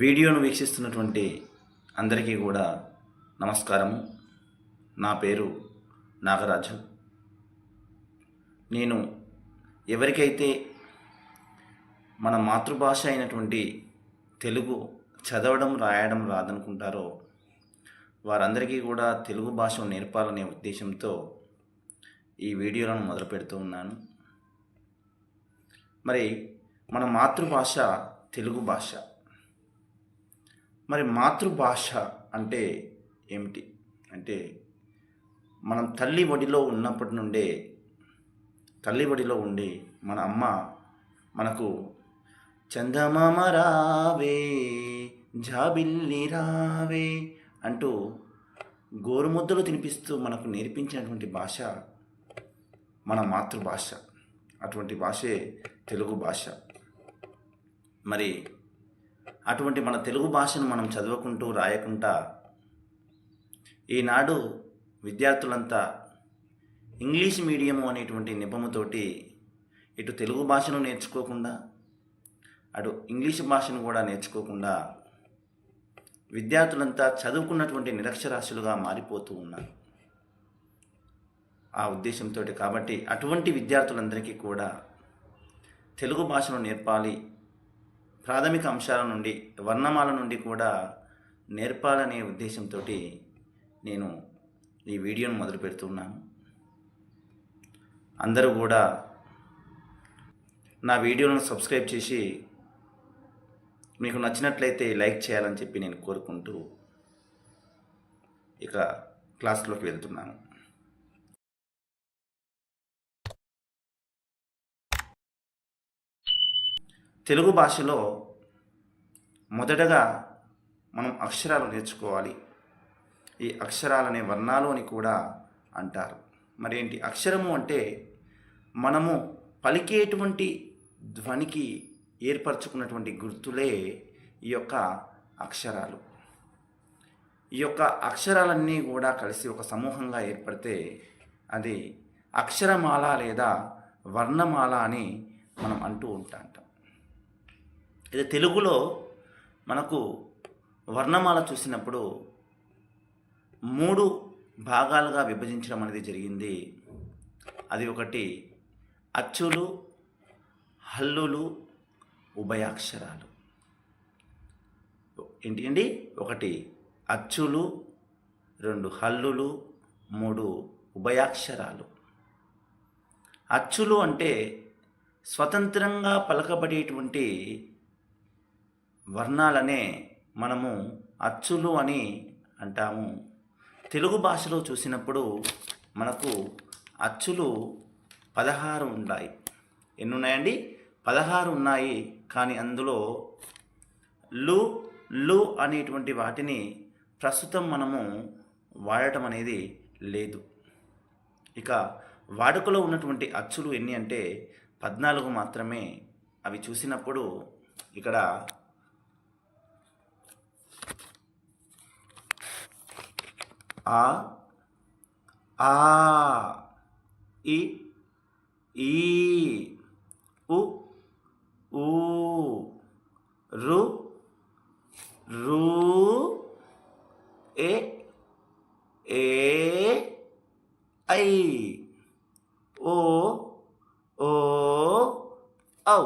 వీడియోను వీక్షిస్తున్నటువంటి అందరికీ కూడా నమస్కారము. నా పేరు నాగరాజు నేను ఎవరికైతే మన మాతృభాష అయినటువంటి తెలుగు చదవడం రాయడం రాదనుకుంటారో వారందరికీ కూడా తెలుగు భాషను నేర్పాలనే ఉద్దేశంతో ఈ వీడియోలను మొదలు పెడుతూ ఉన్నాను. మరి మన మాతృభాష తెలుగు భాష. మరి మాతృభాష అంటే ఏమిటి? అంటే మనం తల్లి ఒడిలో ఉన్నప్పటి నుండే తల్లి ఒడిలో ఉండి మన అమ్మ మనకు చందమామ రావే జాబిల్లి రావే అంటూ గోరుముద్దలు తినిపిస్తూ మనకు నేర్పించినటువంటి భాష మన మాతృభాష. అటువంటి భాషే తెలుగు భాష. మరి అటువంటి మన తెలుగు భాషను మనం చదవకుంటూ రాయకుండా ఈనాడు విద్యార్థులంతా ఇంగ్లీష్ మీడియము అనేటువంటి నిపముతోటి ఇటు తెలుగు భాషను నేర్చుకోకుండా అటు ఇంగ్లీష్ భాషను కూడా నేర్చుకోకుండా విద్యార్థులంతా చదువుకున్నటువంటి నిరక్షరాస్యులుగా మారిపోతూ ఉన్నారు. ఆ ఉద్దేశంతో కాబట్టి అటువంటి విద్యార్థులందరికీ కూడా తెలుగు భాషను నేర్పాలి ప్రాథమిక అంశాల నుండి వర్ణమాల నుండి కూడా నేర్పాలనే ఉద్దేశంతో నేను ఈ వీడియోను మొదలు పెడుతున్నాను. అందరూ కూడా నా వీడియోలను సబ్స్క్రైబ్ చేసి మీకు నచ్చినట్లయితే లైక్ చేయాలని చెప్పి నేను కోరుకుంటూ ఇక క్లాస్లోకి వెళ్తున్నాను. తెలుగు భాషలో మొదటగా మనం అక్షరాలు నేర్చుకోవాలి. ఈ అక్షరాలనే వర్ణాలు అని కూడా అంటారు. మరేంటి అక్షరము అంటే మనము పలికేటువంటి ధ్వనికి ఏర్పరచుకున్నటువంటి గుర్తులే ఈ యొక్క అక్షరాలు. ఈ యొక్క అక్షరాలన్నీ కూడా కలిసి ఒక సమూహంగా ఏర్పడితే అది అక్షరమాల లేదా వర్ణమాల అని మనం అంటూ ఉంటాం ఇది తెలుగులో మనకు వర్ణమాల చూసినప్పుడు మూడు భాగాలుగా విభజించడం అనేది జరిగింది. అది ఒకటి అచ్చులు హల్లులు ఉభయాక్షరాలు. ఏంటి అండి ఒకటి అచ్చులు రెండు హల్లులు మూడు ఉభయాక్షరాలు. అచ్చులు అంటే స్వతంత్రంగా పలకబడేటువంటి వర్ణాలనే మనము అచ్చులు అని అంటాము. తెలుగు భాషలో చూసినప్పుడు మనకు అచ్చులు పదహారు ఉన్నాయి ఎన్ని ఉన్నాయండి పదహారు ఉన్నాయి కానీ అందులో లు లు అనేటువంటి వాటిని ప్రస్తుతం మనము వాడటం అనేది లేదు. ఇక వాడుకలో ఉన్నటువంటి అచ్చులు ఎన్ని అంటే పద్నాలుగు మాత్రమే. అవి చూసినప్పుడు ఇక్కడ ఆ ఆ ఇ ఈ ఉ ఊ రు రు ఏ ఏ ఐ ఓ ఓ ఔ.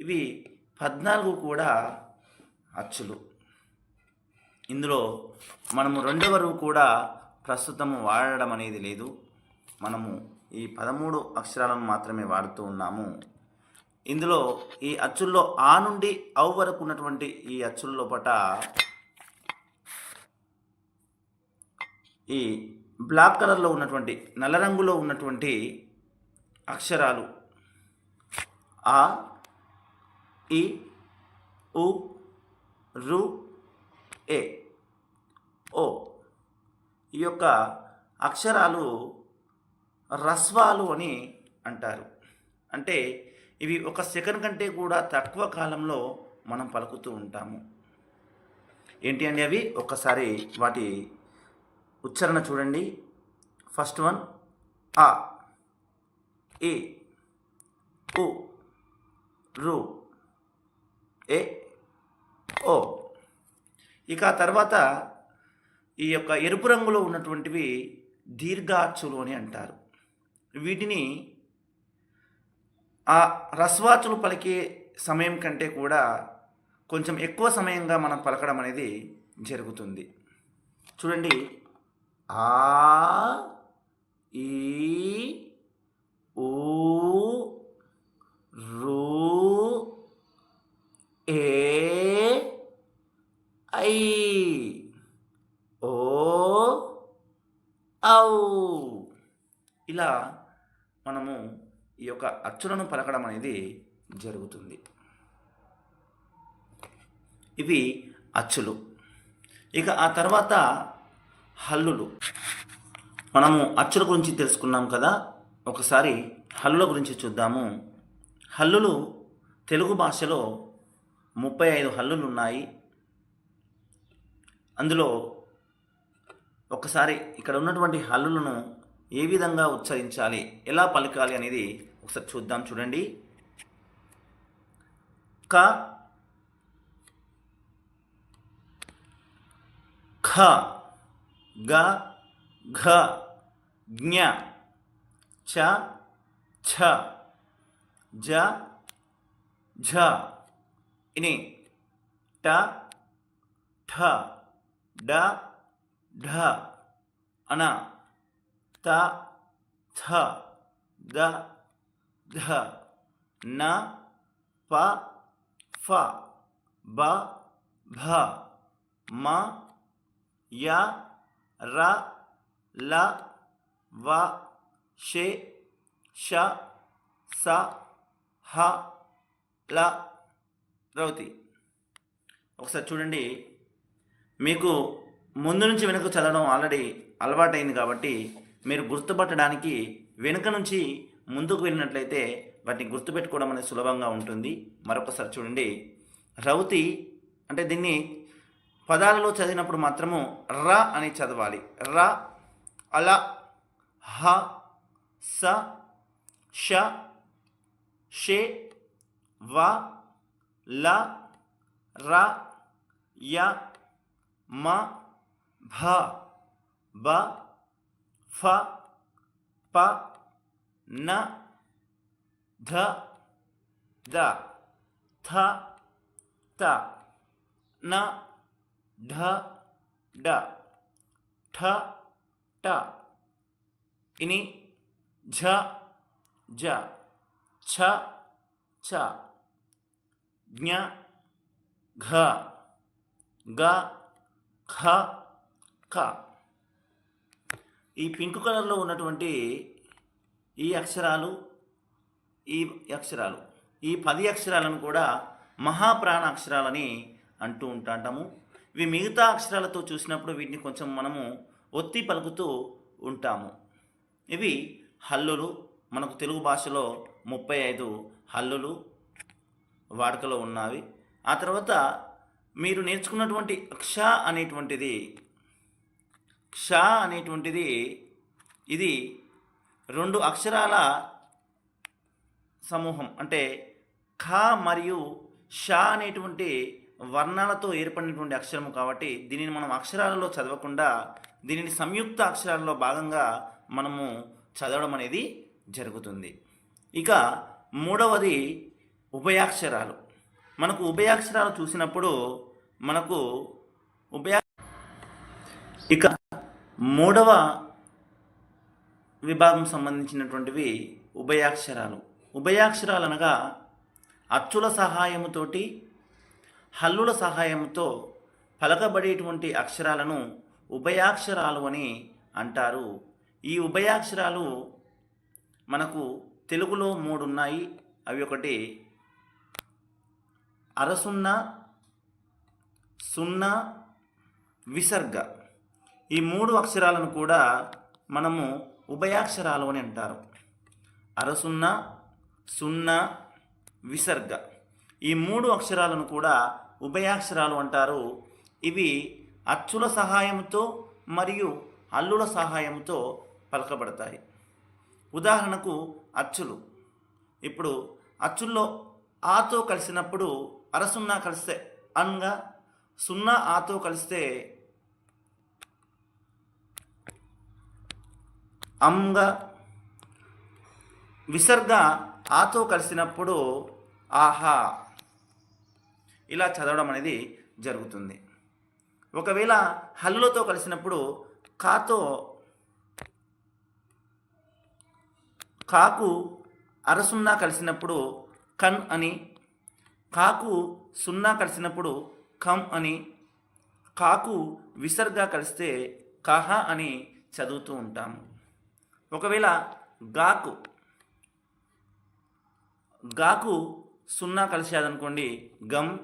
ఇవి పద్నాలుగు కూడా అచ్చులు. ఇందులో మనము రెండవ కూడా ప్రస్తుతము వాడడం అనేది లేదు. మనము ఈ పదమూడు అక్షరాలను మాత్రమే వాడుతూ ఉన్నాము. ఇందులో ఈ అచ్చుల్లో ఆ నుండి ఔ వరకు ఉన్నటువంటి ఈ అచ్చుల లోపట ఈ బ్లాక్ కలర్లో ఉన్నటువంటి నల్ల రంగులో ఉన్నటువంటి అక్షరాలు ఆ ఈ ఉ రు ఏ ఓ. ఈ యొక్క అక్షరాలు రస్వాలు అని అంటారు. అంటే ఇవి ఒక సెకండ్ కంటే కూడా తక్కువ కాలంలో మనం పలుకుతూ ఉంటాము. ఏంటి అండి అవి? ఒక్కసారి వాటి ఉచ్చారణ చూడండి. ఫస్ట్ వన్ ఆ ఈ ఉ రు ఏ ఓ. ఇక ఆ తర్వాత ఈ యొక్క ఎరుపు రంగులో ఉన్నటువంటివి దీర్ఘాచులు అని అంటారు. వీటిని ఆ రస్వాచులు పలికే సమయం కంటే కూడా కొంచెం ఎక్కువ సమయంగా మనం పలకడం అనేది జరుగుతుంది. చూడండి. ఆ ఈ ఊ రు ఏ ఐ ఓ ఔ ఇలా మనము ఈ యొక్క అచ్చులను పలకడం అనేది జరుగుతుంది. ఇవి అచ్చులు. ఇక ఆ తర్వాత హల్లులు. మనము అచ్చుల గురించి తెలుసుకున్నాం కదా ఒకసారి హల్లుల గురించి చూద్దాము. హల్లులు తెలుగు భాషలో ముప్పై ఐదు హల్లులు ఉన్నాయి. అందులో ఒకసారి ఇక్కడ ఉన్నటువంటి హల్లులను ఏ విధంగా ఉచ్చరించాలి? ఎలా పలకాలి అనేది ఒకసారి చూద్దాం చూడండి. క. ఖ గ ఘ. జ్ఞ. చ. ఛ. జ. ఝ. ఇని. ట. ఠ. డ. ఢ. అన. త థ గ ధ న ప ఫ బ భ మ య ర ల వ షే ష స హ ల రౌతి. ఒకసారి చూడండి. మీకు ముందు నుంచి వెనక చదవడం ఆల్రెడీ అలవాటైంది కాబట్టి మీరు గుర్తుపట్టడానికి వెనుక నుంచి ముందుకు వెళ్ళినట్లయితే వాటిని గుర్తుపెట్టుకోవడం అనేది సులభంగా ఉంటుంది. మరొకసారి చూడండి. రౌతి అంటే దీన్ని పదాలలో చదివినప్పుడు మాత్రము ర అని చదవాలి. ర అల హ స ష షే వ ల ర య మ భ బ ఫ ప న ధ ద థ త న ఢ డ ఠ ట ఇని ఝ జ ఛ ఛ జ్ఞ ఘ గ ఖ ఖ ఈ పింక్ కలర్లో ఉన్నటువంటి ఈ అక్షరాలు ఈ అక్షరాలు ఈ పది అక్షరాలను కూడా మహాప్రాణ అక్షరాలని అంటూ ఉంటాంటాము. ఇవి మిగతా అక్షరాలతో చూసినప్పుడు వీటిని కొంచెం మనము ఒత్తి పలుకుతూ ఉంటాము. ఇవి హల్లులు. మనకు తెలుగు భాషలో ముప్పై ఐదు హల్లులు వాడుకలో ఉన్నవి. ఆ తర్వాత మీరు నేర్చుకున్నటువంటి అక్ష అనేటువంటిది క్ష అనేటువంటిది ఇది రెండు అక్షరాల సమూహం. అంటే ఖ మరియు ష అనేటువంటి వర్ణాలతో ఏర్పడినటువంటి అక్షరము కాబట్టి దీనిని మనం అక్షరాలలో చదవకుండా దీనిని సంయుక్త అక్షరాలలో భాగంగా మనము చదవడం అనేది జరుగుతుంది. ఇక మూడవది ఉభయాక్షరాలు. మనకు ఉభయాక్షరాలు చూసినప్పుడు మనకు ఉభయా ఇక మూడవ విభాగం సంబంధించినటువంటివి ఉభయాక్షరాలు. ఉభయాక్షరాలు అనగా అచ్చుల సహాయముతోటి హల్లుల సహాయంతో పలకబడేటువంటి అక్షరాలను ఉభయాక్షరాలు అని అంటారు. ఈ ఉభయాక్షరాలు మనకు తెలుగులో మూడు ఉన్నాయి అవి ఒకటి అరసున్నా సున్నా విసర్గ. ఈ మూడు అక్షరాలను కూడా మనము ఉభయాక్షరాలు అని అంటారు. అరసున్న సున్నా విసర్గ. ఈ మూడు అక్షరాలను కూడా ఉభయాక్షరాలు అంటారు. ఇవి అచ్చుల సహాయంతో మరియు అల్లుల సహాయంతో పలకబడతాయి. ఉదాహరణకు అచ్చులు. ఇప్పుడు అచ్చుల్లో ఆతో కలిసినప్పుడు అరసున్నా కలిస్తే అన్గా సున్నా ఆతో కలిస్తే అంగా విసర్గ ఆతో కలిసినప్పుడు ఆహా ఇలా చదవడం అనేది జరుగుతుంది. ఒకవేళ హల్లులతో కలిసినప్పుడు కాతో కాకు అరసున్నా కలిసినప్పుడు కన్ అని కాకు సున్నా కలిసినప్పుడు కమ్ అని కాకు విసర్గా కలిస్తే కహ అని చదువుతూ ఉంటాము. ఒకవేళ గాకు గాకు సున్నా కలిసేదనుకోండి గమ్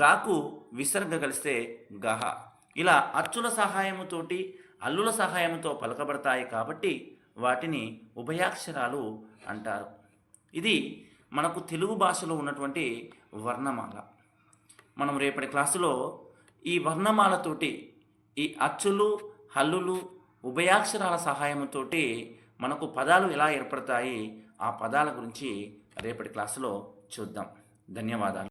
గాకు విసర్గ కలిస్తే గహ. ఇలా అచ్చుల సహాయముతోటి అల్లుల సహాయంతో పలకబడతాయి కాబట్టి వాటిని ఉభయాక్షరాలు అంటారు. ఇది మనకు తెలుగు భాషలో ఉన్నటువంటి వర్ణమాల. మనం రేపటి క్లాసులో ఈ వర్ణమాలతోటి ఈ అచ్చులు హల్లులు ఉభయాక్షరాల సహాయంతో మనకు పదాలు ఎలా ఏర్పడతాయి? ఆ పదాల గురించి రేపటి క్లాసులో చూద్దాం. ధన్యవాదాలు.